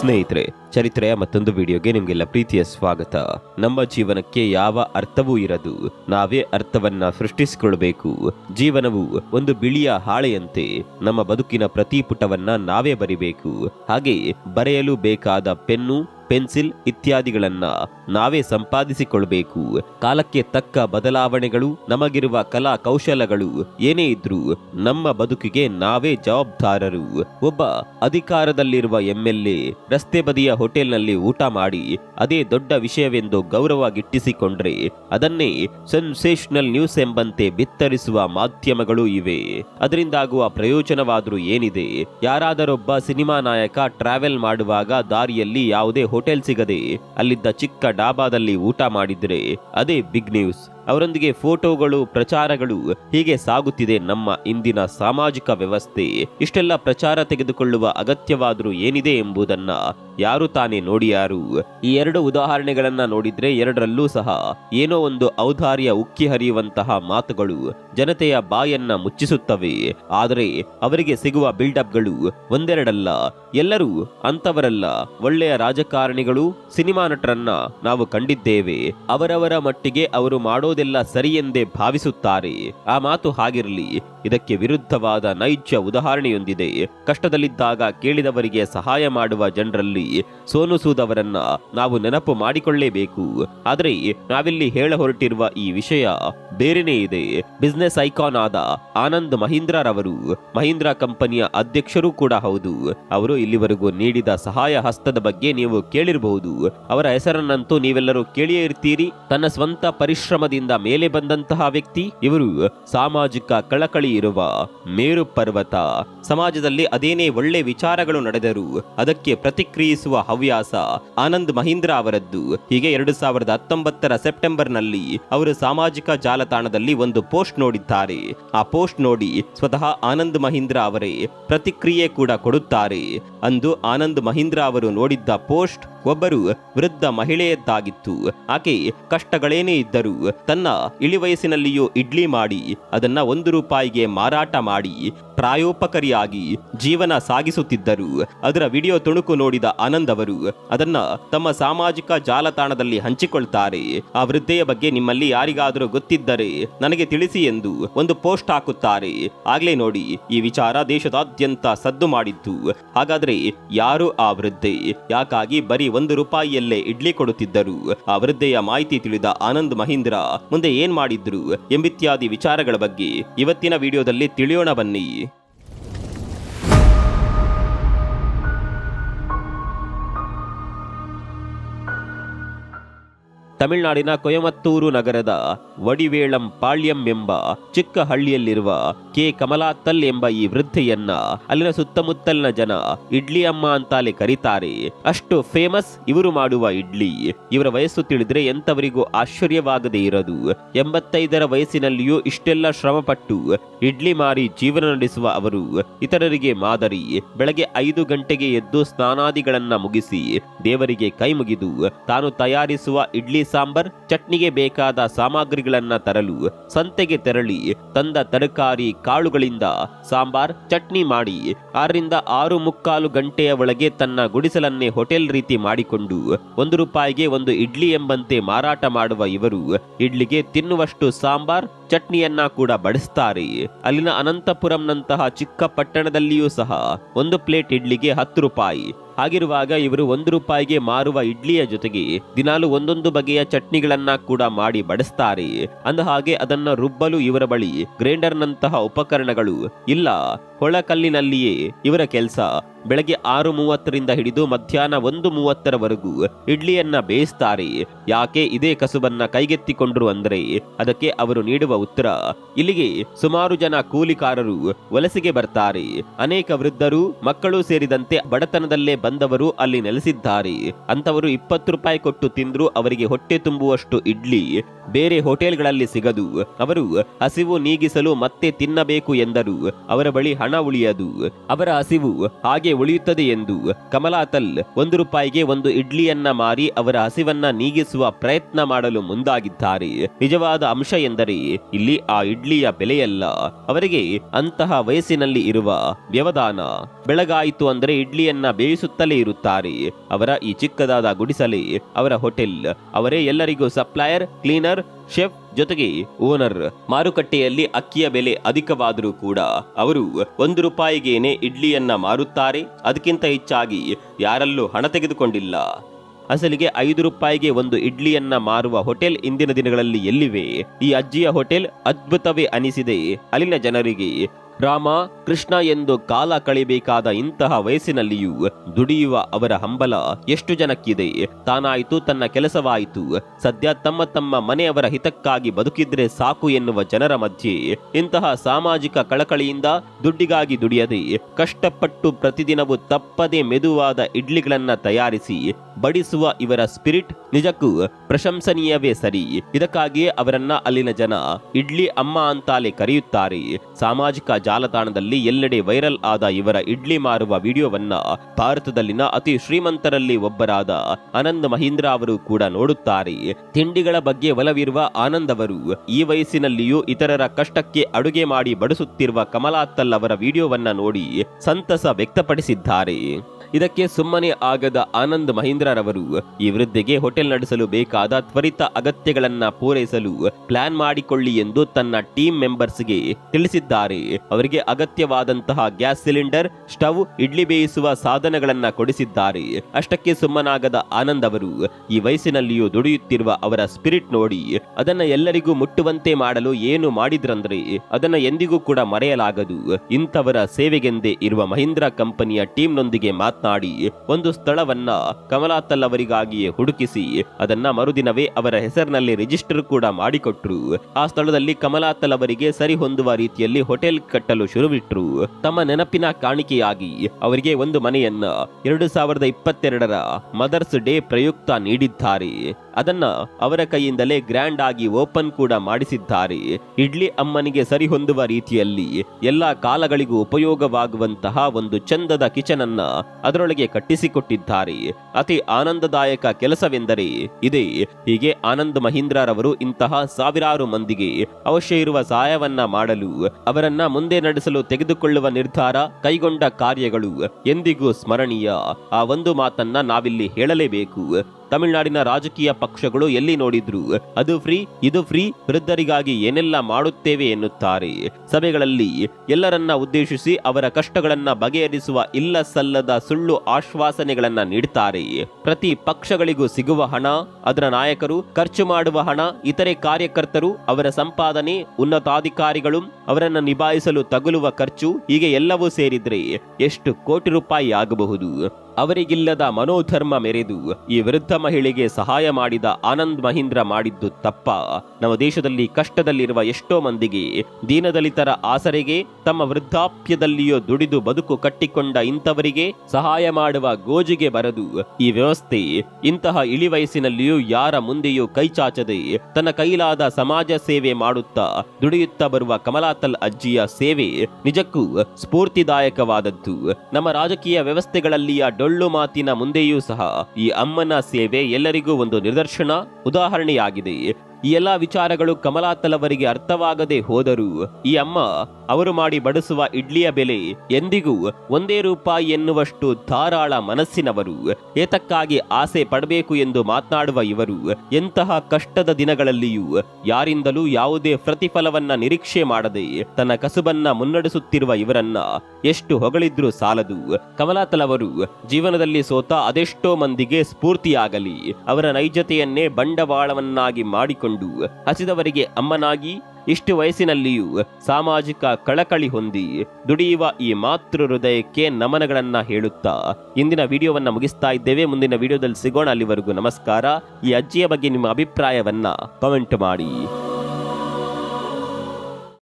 ಸ್ನೇಹಿತರೆ, ಚರಿತ್ರೆಯ ಮತ್ತೊಂದು ವಿಡಿಯೋಗೆ ನಿಮಗೆಲ್ಲ ಪ್ರೀತಿಯ ಸ್ವಾಗತ. ನಮ್ಮ ಜೀವನಕ್ಕೆ ಯಾವ ಅರ್ಥವೂ ಇರದು, ನಾವೇ ಅರ್ಥವನ್ನ ಸೃಷ್ಟಿಸಿಕೊಳ್ಬೇಕು. ಜೀವನವು ಒಂದು ಬಿಳಿಯ ಹಾಳೆಯಂತೆ ನಮ್ಮ ಬದುಕಿನ ಪ್ರತಿ ಪುಟವನ್ನ ನಾವೇ ಬರಿಬೇಕು. ಹಾಗೆ ಬರೆಯಲು ಬೇಕಾದ ಪೆನ್ನು ಪೆನ್ಸಿಲ್ ಇತ್ಯಾದಿಗಳನ್ನ ನಾವೇ ಸಂಪಾದಿಸಿಕೊಳ್ಬೇಕು. ಕಾಲಕ್ಕೆ ತಕ್ಕ ಬದಲಾವಣೆಗಳು, ನಮಗಿರುವ ಕಲಾ ಕೌಶಲಗಳು ಏನೇ ಇದ್ರೂ ನಮ್ಮ ಬದುಕಿಗೆ ನಾವೇ ಜವಾಬ್ದಾರರು. ಒಬ್ಬ ಅಧಿಕಾರದಲ್ಲಿರುವ ಎಂಎಲ್ಎ ರಸ್ತೆ ಬದಿಯ ಹೋಟೆಲ್ನಲ್ಲಿ ಊಟ ಮಾಡಿ, ಅದೇ ದೊಡ್ಡ ವಿಷಯವೆಂದು ಗೌರವ ಗಿಟ್ಟಿಸಿಕೊಂಡ್ರೆ ಅದನ್ನೇ ಸೆನ್ಸೇಷನಲ್ ನ್ಯೂಸ್ ಎಂಬಂತೆ ಬಿತ್ತರಿಸುವ ಮಾಧ್ಯಮಗಳು ಇವೆ. ಅದರಿಂದಾಗುವ ಪ್ರಯೋಜನವಾದರೂ ಏನಿದೆ? ಯಾರಾದರೊಬ್ಬ ಸಿನಿಮಾ ನಾಯಕ ಟ್ರಾವೆಲ್ ಮಾಡುವಾಗ ದಾರಿಯಲ್ಲಿ ಯಾವುದೇ ಹೋಟೆಲ್ ಸಿಗದೆ ಅಲ್ಲಿದ್ದ ಚಿಕ್ಕ ಡಾಬಾದಲ್ಲಿ ಊಟ ಮಾಡಿದ್ರೆ ಅದೇ ಬಿಗ್ ನ್ಯೂಸ್. ಅವರೊಂದಿಗೆ ಫೋಟೋಗಳು, ಪ್ರಚಾರಗಳು ಹೀಗೆ ಸಾಗುತ್ತಿದೆ ನಮ್ಮ ಇಂದಿನ ಸಾಮಾಜಿಕ ವ್ಯವಸ್ಥೆ. ಇಷ್ಟೆಲ್ಲ ಪ್ರಚಾರ ತೆಗೆದುಕೊಳ್ಳುವ ಅಗತ್ಯವಾದರೂ ಏನಿದೆ ಎಂಬುದನ್ನ ಯಾರು ತಾನೇ ನೋಡಿಯಾರು? ಈ ಎರಡು ಉದಾಹರಣೆಗಳನ್ನ ನೋಡಿದ್ರೆ ಎರಡರಲ್ಲೂ ಸಹ ಏನೋ ಒಂದು ಔದಾರ್ಯ ಉಕ್ಕಿ ಹರಿಯುವಂತಹ ಮಾತುಗಳು ಜನತೆಯ ಬಾಯನ್ನ ಮುಚ್ಚಿಸುತ್ತವೆ. ಆದರೆ ಅವರಿಗೆ ಸಿಗುವ ಬಿಲ್ಡಪ್ಗಳು ಒಂದೆರಡಲ್ಲ. ಎಲ್ಲರೂ ಅಂತವರಲ್ಲ ಒಳ್ಳೆಯ ರಾಜಕಾರಣಿಗಳು, ಸಿನಿಮಾ ನಟರನ್ನ ನಾವು ಕಂಡಿದ್ದೇವೆ. ಅವರವರ ಮಟ್ಟಿಗೆ ಅವರು ಮಾಡೋದೆಲ್ಲ ಸರಿ ಎಂದೇ ಭಾವಿಸುತ್ತಾರೆ. ಆ ಮಾತು ಹಾಗಿರಲಿ. ಇದಕ್ಕೆ ವಿರುದ್ಧವಾದ ನೈಜ ಉದಾಹರಣೆಯೊಂದಿದೆ. ಕಷ್ಟದಲ್ಲಿದ್ದಾಗ ಕೇಳಿದವರಿಗೆ ಸಹಾಯ ಮಾಡುವ ಜನರಲ್ಲಿ ಸೋನು ಸೂದ್ ಅವರನ್ನ ನಾವು ನೆನಪು ಮಾಡಿಕೊಳ್ಳೇಬೇಕು. ಆದರೆ ನಾವಿಲ್ಲಿ ಹೇಳ ಹೊರಟಿರುವ ಈ ವಿಷಯ ಬೇರೆನೇ ಇದೆ. ಬಿಸ್ನೆಸ್ ಐಕಾನ್ ಆದ ಆನಂದ್ ಮಹೀಂದ್ರರವರು, ಮಹೀಂದ್ರ ಕಂಪನಿಯ ಅಧ್ಯಕ್ಷರು ಕೂಡ ಹೌದು. ಅವರು ಇಲ್ಲಿವರೆಗೂ ನೀಡಿದ ಸಹಾಯ ಹಸ್ತದ ಬಗ್ಗೆ ನೀವು ಕೇಳಿರಬಹುದು ಅವರ ಹೆಸರನ್ನಂತೂ ನೀವೆಲ್ಲರೂ ಕೇಳಿಯೇ ಇರ್ತೀರಿ. ತನ್ನ ಸ್ವಂತ ಪರಿಶ್ರಮದಿಂದ ಮೇಲೆ ಬಂದಂತಹ ವ್ಯಕ್ತಿ ಇವರು ಸಾಮಾಜಿಕ ಕಳಕಳಿ ಇರುವ ಮೇರು ಪರ್ವತ. ಸಮಾಜದಲ್ಲಿ ಅದೇನೇ ಒಳ್ಳೆ ವಿಚಾರಗಳು ನಡೆದರೂ ಅದಕ್ಕೆ ಪ್ರತಿಕ್ರಿಯಿಸುವ ಹವ್ಯಾಸ ಆನಂದ್ ಮಹೀಂದ್ರ ಅವರದ್ದು. ಹೀಗೆ ಎರಡು ಸಾವಿರದ ಹತ್ತೊಂಬತ್ತರ ಸೆಪ್ಟೆಂಬರ್ನಲ್ಲಿ ಅವರು ಸಾಮಾಜಿಕ ಜಾಲತಾಣದಲ್ಲಿ ಒಂದು ಪೋಸ್ಟ್ ನೋಡಿದ್ದಾರೆ. ಆ ಪೋಸ್ಟ್ ನೋಡಿ ಸ್ವತಃ ಆನಂದ್ ಮಹೀಂದ್ರ ಅವರೇ ಪ್ರತಿಕ್ರಿಯೆ ಕೂಡ ಕೊಡುತ್ತಾರೆ. ಅಂದು ಆನಂದ್ ಮಹೀಂದ್ರ ಅವರು ನೋಡಿದ್ದ ಪೋಸ್ಟ್ ಒಬ್ಬರು ವೃದ್ಧ ಮಹಿಳೆಯದ್ದಾಗಿತ್ತು. ಆಕೆ ಕಷ್ಟಗಳೇನೇ ಇದ್ದರೂ ತನ್ನ ಇಳಿವಯಸ್ಸಿನಲ್ಲಿಯೂ ಇಡ್ಲಿ ಮಾಡಿ, ಅದನ್ನ ಒಂದು ರೂಪಾಯಿಗೆ ಮಾರಾಟ ಮಾಡಿ, ಪ್ರಾಯೋಪಕರಿಯಾಗಿ ಜೀವನ ಸಾಗಿಸುತ್ತಿದ್ದರು. ಅದರ ವಿಡಿಯೋ ತುಣುಕು ನೋಡಿದ ಆನಂದ್ ಅವರು, ಅದನ್ನ ತಮ್ಮ ಸಾಮಾಜಿಕ ಜಾಲತಾಣದಲ್ಲಿ ಹಂಚಿಕೊಳ್ತಾರೆ. ಆ ವೃದ್ಧೆಯ ಬಗ್ಗೆ ನಿಮ್ಮಲ್ಲಿ ಯಾರಿಗಾದರೂ ಗೊತ್ತಿದ್ದರೆ ನನಗೆ ತಿಳಿಸಿ ಎಂದು ಒಂದು ಪೋಸ್ಟ್ ಹಾಕುತ್ತಾರೆ. ಆಗ್ಲೇ ನೋಡಿ, ಈ ವಿಚಾರ ದೇಶದಾದ್ಯಂತ ಸದ್ದು ಮಾಡಿದ್ದು. ಹಾಗಾದ್ರೆ ಯಾರು ಆ ವೃದ್ಧೆ? ಯಾಕಾಗಿ ಬರೀ ಒಂದು ರೂಪಾಯಿಯಲ್ಲೇ ಇಡ್ಲಿ ಕೊಡುತ್ತಿದ್ದರು. ಆ ವೃದ್ಧೆಯ ಮಾಹಿತಿ ತಿಳಿದ ಆನಂದ್ ಮಹೀಂದ್ರ ಮುಂದೆ ಏನ್ ಮಾಡಿದ್ರು ಎಂಬಿತ್ಯಾದಿ ವಿಚಾರಗಳ ಬಗ್ಗೆ ಇವತ್ತಿನ ವಿಡಿಯೋದಲ್ಲಿ ತಿಳಿಯೋಣ ಬನ್ನಿ. ತಮಿಳುನಾಡಿನ ಕೊಯಮತ್ತೂರು ನಗರದ ವಡಿವೇಳಂ ಪಾಳ್ಯಂ ಎಂಬ ಚಿಕ್ಕ ಹಳ್ಳಿಯಲ್ಲಿರುವ ಕೆ. ಕಮಲಾತಲ್ ಎಂಬ ಈ ವೃದ್ಧೆಯನ್ನ ಅಲ್ಲಿನ ಸುತ್ತಮುತ್ತಲಿನ ಜನ ಇಡ್ಲಿ ಅಮ್ಮ ಅಂತಾಲೆ ಕರೀತಾರೆ. ಅಷ್ಟು ಫೇಮಸ್ ಇವರು ಮಾಡುವ ಇಡ್ಲಿ. ಇವರ ವಯಸ್ಸು ತಿಳಿದ್ರೆ ಎಂತವರಿಗೂ ಆಶ್ಚರ್ಯವಾಗದೇ ಇರದು. ಎಂಬತ್ತೈದರ ವಯಸ್ಸಿನಲ್ಲಿಯೂ ಇಷ್ಟೆಲ್ಲ ಶ್ರಮಪಟ್ಟು ಇಡ್ಲಿ ಮಾರಿ ಜೀವನ ನಡೆಸುವ ಅವರು ಇತರರಿಗೆ ಮಾದರಿ. ಬೆಳಗ್ಗೆ ಐದು ಗಂಟೆಗೆ ಎದ್ದು ಸ್ನಾನಾದಿಗಳನ್ನ ಮುಗಿಸಿ ದೇವರಿಗೆ ಕೈ ಮುಗಿದು ತಾನು ತಯಾರಿಸುವ ಇಡ್ಲಿ ಸಾಂಬಾರ್, ಚಟ್ನಿಗೆ ಬೇಕಾದ ಸಾಮಗ್ರಿಗಳನ್ನ ತರಲು ಸಂತೆಗೆ ತೆರಳಿ ತಂದ ತರಕಾರಿ ಕಾಳುಗಳಿಂದ ಸಾಂಬಾರ್, ಚಟ್ನಿ ಮಾಡಿ ಆರರಿಂದ ಆರು ಮುಕ್ಕಾಲು ಗಂಟೆಯ ಒಳಗೆ ತನ್ನ ಗುಡಿಸಲನ್ನೇ ಹೋಟೆಲ್ ರೀತಿ ಮಾಡಿಕೊಂಡು ಒಂದು ರೂಪಾಯಿಗೆ ಒಂದು ಇಡ್ಲಿ ಎಂಬಂತೆ ಮಾರಾಟ ಮಾಡುವ ಇವರು ಇಡ್ಲಿಗೆ ತಿನ್ನುವಷ್ಟು ಸಾಂಬಾರ್ ಚಟ್ನಿಯನ್ನ ಕೂಡ ಬಡಿಸ್ತಾರೆ. ಅಲ್ಲಿನ ಅನಂತಪುರಂನಂತಹ ಚಿಕ್ಕ ಪಟ್ಟಣದಲ್ಲಿಯೂ ಸಹ ಒಂದು ಪ್ಲೇಟ್ ಇಡ್ಲಿಗೆ ಹತ್ತು ರೂಪಾಯಿ. ಹಾಗಿರುವಾಗ ಇವರು ಒಂದು ರೂಪಾಯಿಗೆ ಮಾರುವ ಇಡ್ಲಿಯ ಜೊತೆಗೆ ದಿನಾಲು ಒಂದೊಂದು ಬಗೆಯ ಚಟ್ನಿಗಳನ್ನ ಕೂಡ ಮಾಡಿ ಬಡಿಸ್ತಾರೆ. ಅಂದ ಹಾಗೆ ಅದನ್ನ ರುಬ್ಬಲು ಇವರ ಬಳಿ ಗ್ರೈಂಡರ್ನಂತಹ ಉಪಕರಣಗಳು ಇಲ್ಲ. ಹೊಳಕಲ್ಲಿನಲ್ಲಿಯೇ ಇವರ ಕೆಲಸ. ಬೆಳಗ್ಗೆ ಆರು ಮೂವತ್ತರಿಂದ ಹಿಡಿದು ಮಧ್ಯಾಹ್ನ ಒಂದು ಮೂವತ್ತರವರೆಗೂ ಇಡ್ಲಿಯನ್ನ ಬೇಯಿಸ್ತಾರೆ. ಯಾಕೆ ಇದೇ ಕಸುಬನ್ನ ಕೈಗೆತ್ತಿಕೊಂಡ್ರು ಅಂದ್ರೆ ಅದಕ್ಕೆ ಅವರು ನೀಡುವ ಉತ್ತರ, ಇಲ್ಲಿಗೆ ಸುಮಾರು ಜನ ಕೂಲಿಕಾರರು ವಲಸಿಗೆ ಬರ್ತಾರೆ. ಅನೇಕ ವೃದ್ಧರು, ಮಕ್ಕಳು ಸೇರಿದಂತೆ ಬಡತನದಲ್ಲೇ ಬಂದವರು ಅಲ್ಲಿ ನೆಲೆಸಿದ್ದಾರೆ. ಅಂತವರು ಇಪ್ಪತ್ತು ರೂಪಾಯಿ ಕೊಟ್ಟು ತಿಂದ್ರು ಅವರಿಗೆ ಹೊಟ್ಟೆ ತುಂಬುವಷ್ಟು ಇಡ್ಲಿ ಬೇರೆ ಹೋಟೆಲ್ಗಳಲ್ಲಿ ಸಿಗದು, ಅವರು ಹಸಿವು ನೀಗಿಸಲು ಮತ್ತೆ ತಿನ್ನಬೇಕು ಎಂದರು. ಅವರ ಬಳಿ ಹಣ ಉಳಿಯದು. ಅವರ ಹಸಿವು ಹಾಗೆ ಹಾಗೆ ಉಳಿಯುತ್ತದೆ ಎಂದು ಕಮಲಾತಲ್ ಒಂದು ರೂಪಾಯಿಗೆ ಒಂದು ಇಡ್ಲಿಯನ್ನ ಮಾರಿ ಅವರ ಹಸಿವನ್ನ ನೀಗಿಸುವ ಪ್ರಯತ್ನ ಮಾಡಲು ಮುಂದಾಗಿದ್ದಾರೆ. ನಿಜವಾದ ಅಂಶ ಎಂದರೆ ಇಲ್ಲಿ ಆ ಇಡ್ಲಿಯ ಬೆಲೆಯಲ್ಲ. ಅವರಿಗೆ ಅಂತಹ ವಯಸ್ಸಿನಲ್ಲಿ ಇರುವ ವ್ಯವಧಾನ. ಬೆಳಗಾಯಿತು ಅಂದರೆ ಇಡ್ಲಿಯನ್ನ ಬೇಯಿಸುತ್ತಲೇ ಇರುತ್ತಾರೆ. ಅವರ ಈ ಚಿಕ್ಕದಾದ ಗುಡಿಸಲೇ, ಅವರ ಹೋಟೆಲ್, ಅವರೇ ಎಲ್ಲರಿಗೂ ಸಪ್ಲೈಯರ್, ಕ್ಲೀನರ್ ಶೆಫ್ ಜೊತೆಗೆ ಓನರ್ ಮಾರುಕಟ್ಟೆಯಲ್ಲಿ ಅಕ್ಕಿಯ ಬೆಲೆ ಅಧಿಕವಾದರೂ ಕೂಡ ಅವರು ಒಂದು ರೂಪಾಯಿಗೇನೆ ಇಡ್ಲಿಯನ್ನ ಮಾರುತ್ತಾರೆ. ಅದಕ್ಕಿಂತ ಹೆಚ್ಚಾಗಿ ಯಾರಲ್ಲೂ ಹಣ ತೆಗೆದುಕೊಂಡಿಲ್ಲ. ಅಸಲಿಗೆ ಐದು ರೂಪಾಯಿಗೆ ಒಂದು ಇಡ್ಲಿಯನ್ನ ಮಾರುವ ಹೋಟೆಲ್ ಇಂದಿನ ದಿನಗಳಲ್ಲಿ ಎಲ್ಲಿವೆ? ಈ ಅಜ್ಜಿಯ ಹೋಟೆಲ್ ಅದ್ಭುತವೇ ಅನಿಸಿದೆ. ಅಲ್ಲಿನ ಜನರಿಗೆ ರಾಮ, ಕೃಷ್ಣ ಎಂದು ಕಾಲ ಕಳಿಬೇಕಾದ ಇಂತಹ ವಯಸ್ಸಿನಲ್ಲಿಯೂ ದುಡಿಯುವ ಅವರ ಹಂಬಲ ಎಷ್ಟು ಜನಕ್ಕಿದೆ? ತಾನಾಯಿತು, ತನ್ನ ಕೆಲಸವಾಯಿತು. ಸದ್ಯ ತಮ್ಮ ತಮ್ಮ ಮನೆಯವರ ಹಿತಕ್ಕಾಗಿ ಬದುಕಿದ್ರೆ ಸಾಕು ಎನ್ನುವ ಜನರ ಮಧ್ಯೆ ಇಂತಹ ಸಾಮಾಜಿಕ ಕಳಕಳಿಯಿಂದ ದುಡ್ಡಿಗಾಗಿ ದುಡಿಯದೆ, ಕಷ್ಟಪಟ್ಟು ಪ್ರತಿದಿನವೂ ತಪ್ಪದೆ ಮೆದುವಾದ ಇಡ್ಲಿಗಳನ್ನ ತಯಾರಿಸಿ ಬಡಿಸುವ ಇವರ ಸ್ಪಿರಿಟ್ ನಿಜಕ್ಕೂ ಪ್ರಶಂಸನೀಯವೇ ಸರಿ. ಇದಕ್ಕಾಗಿಯೇ ಅವರನ್ನ ಅಲ್ಲಿನ ಜನ ಇಡ್ಲಿ ಅಮ್ಮ ಅಂತಾಲೆ ಕರೆಯುತ್ತಾರೆ. ಸಾಮಾಜಿಕ ಜಾಲತಾಣದಲ್ಲಿ ಎಲ್ಲೆಡೆ ವೈರಲ್ ಆದ ಇವರ ಇಡ್ಲಿ ಮಾರುವ ವಿಡಿಯೋವನ್ನ ಭಾರತದಲ್ಲಿನ ಅತಿ ಶ್ರೀಮಂತರಲ್ಲಿ ಒಬ್ಬರಾದ ಆನಂದ್ ಮಹೀಂದ್ರ ಅವರು ಕೂಡ ನೋಡುತ್ತಾರೆ. ತಿಂಡಿಗಳ ಬಗ್ಗೆ ಒಲವಿರುವ ಆನಂದ್ ಅವರು ಈ ವಯಸ್ಸಿನಲ್ಲಿಯೂ ಇತರರ ಕಷ್ಟಕ್ಕೆ ಅಡುಗೆ ಮಾಡಿ ಬಡಿಸುತ್ತಿರುವ ಕಮಲಾತ್ತಲ್ ಅವರ ವಿಡಿಯೋವನ್ನ ನೋಡಿ ಸಂತಸ ವ್ಯಕ್ತಪಡಿಸಿದ್ದಾರೆ. ಇದಕ್ಕೆ ಸುಮ್ಮನೆ ಆಗದ ಆನಂದ್ ಮಹೀಂದ್ರರವರು ಈ ವೃದ್ಧೆಗೆ ಹೋಟೆಲ್ ನಡೆಸಲು ಬೇಕಾದ ತ್ವರಿತ ಅಗತ್ಯಗಳನ್ನ ಪೂರೈಸಲು ಪ್ಲಾನ್ ಮಾಡಿಕೊಳ್ಳಿ ಎಂದು ತನ್ನ ಟೀಮ್ ಮೆಂಬರ್ಸ್ಗೆ ತಿಳಿಸಿದ್ದಾರೆ. ಅವರಿಗೆ ಅಗತ್ಯವಾದಂತಹ ಗ್ಯಾಸ್ ಸಿಲಿಂಡರ್, ಸ್ಟವ್, ಇಡ್ಲಿ ಬೇಯಿಸುವ ಸಾಧನಗಳನ್ನ ಕೊಡಿಸಿದ್ದಾರೆ. ಅಷ್ಟಕ್ಕೆ ಸುಮ್ಮನಾಗದ ಆನಂದ್ ಅವರು ಈ ವಯಸ್ಸಿನಲ್ಲಿಯೂ ದುಡಿಯುತ್ತಿರುವ ಅವರ ಸ್ಪಿರಿಟ್ ನೋಡಿ ಅದನ್ನ ಎಲ್ಲರಿಗೂ ಮುಟ್ಟುವಂತೆ ಮಾಡಲು ಏನು ಮಾಡಿದ್ರಂದ್ರೆ ಅದನ್ನ ಎಂದಿಗೂ ಕೂಡ ಮರೆಯಲಾಗದು. ಇಂಥವರ ಸೇವೆಗೆಂದೇ ಇರುವ ಮಹೀಂದ್ರ ಕಂಪನಿಯ ಟೀಮ್ನೊಂದಿಗೆ ಮಾತನಾಡಿ, ಒಂದು ಸ್ಥಳವನ್ನ ಕಮಲಾತಲ್ ಅವರಿಗಾಗಿಯೇ ಹುಡುಕಿಸಿ, ಅದನ್ನ ಮರುದಿನವೇ ಅವರ ಹೆಸರಿನಲ್ಲಿ ರಿಜಿಸ್ಟರ್ ಕೂಡ ಮಾಡಿಕೊಟ್ರು. ಆ ಸ್ಥಳದಲ್ಲಿ ಕಮಲಾತಲ್ ಅವರಿಗೆ ಸರಿ ಹೊಂದುವ ರೀತಿಯಲ್ಲಿ ಹೋಟೆಲ್ ಕಟ್ಟಲು ಶುರುವಿಟ್ರು. ತಮ್ಮ ನೆನಪಿನ ಕಾಣಿಕೆಯಾಗಿ, ಅವರಿಗೆ ಒಂದು ಮನೆಯನ್ನ ಎರಡು ಸಾವಿರದ ಇಪ್ಪತ್ತೆರಡರ ಮದರ್ಸ್ ಡೇ ಪ್ರಯುಕ್ತ ನೀಡಿದ್ದಾರೆ. ಅದನ್ನ ಅವರ ಕೈಯಿಂದಲೇ ಗ್ರ್ಯಾಂಡ್ ಆಗಿ ಓಪನ್ ಕೂಡ ಮಾಡಿಸಿದ್ದಾರೆ. ಇಡ್ಲಿ ಅಮ್ಮನಿಗೆ ಸರಿ ಹೊಂದುವ ರೀತಿಯಲ್ಲಿ ಎಲ್ಲಾ ಕಾಲಗಳಿಗೂ ಉಪಯೋಗವಾಗುವಂತಹ ಒಂದು ಚಂದದ ಕಿಚನ್ ಅನ್ನ ಅದರೊಳಗೆ ಕಟ್ಟಿಸಿಕೊಟ್ಟಿದ್ದಾರೆ. ಅತಿ ಆನಂದದಾಯಕ ಕೆಲಸವೆಂದರೆ ಇದೇ, ಹೀಗೆ ಆನಂದ್ ಮಹೀಂದ್ರರವರು ಇಂತಹ ಸಾವಿರಾರು ಮಂದಿಗೆ ಅವಶ್ಯ ಇರುವ ಸಹಾಯವನ್ನ ಮಾಡಲು, ಅವರನ್ನ ಮುಂದೆ ನಡೆಸಲು ತೆಗೆದುಕೊಳ್ಳುವ ನಿರ್ಧಾರ ಕೈಗೊಂಡ ಕಾರ್ಯಗಳು ಎಂದಿಗೂ ಸ್ಮರಣೀಯ. ಆ ಒಂದು ಮಾತನ್ನ ನಾವಿಲ್ಲಿ ಹೇಳಲೇಬೇಕು. ತಮಿಳುನಾಡಿನ ರಾಜಕೀಯ ಪಕ್ಷಗಳು ಎಲ್ಲಿ ನೋಡಿದ್ರು? ಅದು ಫ್ರೀ, ಇದು ಫ್ರೀ, ವೃದ್ಧರಿಗಾಗಿ ಏನೆಲ್ಲ ಮಾಡುತ್ತೇವೆ ಎನ್ನುತ್ತಾರೆ. ಸಭೆಗಳಲ್ಲಿ ಎಲ್ಲರನ್ನ ಉದ್ದೇಶಿಸಿ ಅವರ ಕಷ್ಟಗಳನ್ನ ಬಗೆಹರಿಸುವ ಇಲ್ಲ ಸಲ್ಲದ ಸುಳ್ಳು ಆಶ್ವಾಸನೆಗಳನ್ನ ನೀಡುತ್ತಾರೆ ಪ್ರತಿ ಪಕ್ಷಗಳಿಗೂ ಸಿಗುವ ಹಣ, ಅದರ ನಾಯಕರು, ಖರ್ಚು ಮಾಡುವ ಹಣ, ಇತರೆ ಕಾರ್ಯಕರ್ತರು, ಅವರ ಸಂಪಾದನೆ, ಉನ್ನತಾಧಿಕಾರಿಗಳು, ಅವರನ್ನು ನಿಭಾಯಿಸಲು ತಗುಲುವ ಖರ್ಚು, ಹೀಗೆ ಎಲ್ಲವೂ ಸೇರಿದ್ರೆ ಎಷ್ಟು ಕೋಟಿ ರೂಪಾಯಿ ಆಗಬಹುದು? ಅವರಿಗಿಲ್ಲದ ಮನೋಧರ್ಮ ಮೆರೆದು ಈ ವೃದ್ಧ ಮಹಿಳೆಗೆ ಸಹಾಯ ಮಾಡಿದ ಆನಂದ್ ಮಹೀಂದ್ರ ಮಾಡಿದ್ದು ತಪ್ಪ. ನಮ್ಮ ದೇಶದಲ್ಲಿ ಕಷ್ಟದಲ್ಲಿರುವ ಎಷ್ಟೋ ಮಂದಿಗೆ ದೀನದಲಿತರ ಆಸರೆಗೆ, ತಮ್ಮ ವೃದ್ಧಾಪ್ಯದಲ್ಲಿಯೋ ದುಡಿದು ಬದುಕು ಕಟ್ಟಿಕೊಂಡ ಇಂಥವರಿಗೆ ಸಹಾಯ ಮಾಡುವ ಗೋಜಿಗೆ ಬರದು. ಈ ವ್ಯವಸ್ಥೆ ಇಂತಹ ಇಳಿವಯಸ್ಸಿನಲ್ಲಿಯೂ ಯಾರ ಮುಂದೆಯೂ ಕೈಚಾಚದೆ ತನ್ನ ಕೈಲಾದ ಸಮಾಜ ಸೇವೆ ಮಾಡುತ್ತಾ ದುಡಿಯುತ್ತಾ ಬರುವ ಕಮಲಾತಲ್ ಅಜ್ಜಿಯ ಸೇವೆ ನಿಜಕ್ಕೂ ಸ್ಫೂರ್ತಿದಾಯಕವಾದದ್ದು. ನಮ್ಮ ರಾಜಕೀಯ ವ್ಯವಸ್ಥೆಗಳಲ್ಲಿಯ ಡೊಳ್ಳು ಮಾತಿನ ಮುಂದೆಯೂ ಸಹ ಈ ಅಮ್ಮನ ಸೇವೆ ಎಲ್ಲರಿಗೂ ಒಂದು ನಿದರ್ಶನ ಉದಾಹರಣೆಯಾಗಿದೆ. ಈ ಎಲ್ಲಾ ವಿಚಾರಗಳು ಕಮಲಾತಲವರಿಗೆ ಅರ್ಥವಾಗದೆ ಹೋದರೂ ಈ ಅಮ್ಮ ಅವರು ಮಾಡಿ ಬಡಿಸುವ ಇಡ್ಲಿಯ ಬೆಲೆ ಎಂದಿಗೂ ಒಂದೇ ರೂಪಾಯಿ ಎನ್ನುವಷ್ಟು ಧಾರಾಳ ಮನಸ್ಸಿನವರು. ಏತಕ್ಕಾಗಿ ಆಸೆ ಪಡಬೇಕು ಎಂದು ಮಾತನಾಡುವ ಇವರು ಎಂತಹ ಕಷ್ಟದ ದಿನಗಳಲ್ಲಿಯೂ ಯಾರಿಂದಲೂ ಯಾವುದೇ ಪ್ರತಿಫಲವನ್ನ ನಿರೀಕ್ಷೆ ಮಾಡದೆ ತನ್ನ ಕಸುಬನ್ನ ಮುನ್ನಡೆಸುತ್ತಿರುವ ಇವರನ್ನ ಎಷ್ಟು ಹೊಗಳಿದ್ರೂ ಸಾಲದು. ಕಮಲಾತಲವರು ಜೀವನದಲ್ಲಿ ಸೋತ ಅದೆಷ್ಟೋ ಮಂದಿಗೆ ಸ್ಫೂರ್ತಿಯಾಗಲಿ. ಅವರ ನೈಜತೆಯನ್ನೇ ಬಂಡವಾಳವನ್ನಾಗಿ ಮಾಡಿಕೊಂಡು ಹಸಿದವರಿಗೆ ಅಮ್ಮನಾಗಿ ಇಷ್ಟು ವಯಸ್ಸಿನಲ್ಲಿಯೂ ಸಾಮಾಜಿಕ ಕಳಕಳಿ ಹೊಂದಿ ದುಡಿಯುವ ಈ ಮಾತೃ ಹೃದಯಕ್ಕೆ ನಮನಗಳನ್ನ ಹೇಳುತ್ತಾ ಇಂದಿನ ವಿಡಿಯೋವನ್ನ ಮುಗಿಸ್ತಾ ಇದ್ದೇವೆ. ಮುಂದಿನ ವಿಡಿಯೋದಲ್ಲಿ ಸಿಗೋಣ. ಅಲ್ಲಿವರೆಗೂ ನಮಸ್ಕಾರ. ಈ ಅಜ್ಜಿಯ ಬಗ್ಗೆ ನಿಮ್ಮ ಅಭಿಪ್ರಾಯವನ್ನ ಕಮೆಂಟ್ ಮಾಡಿ.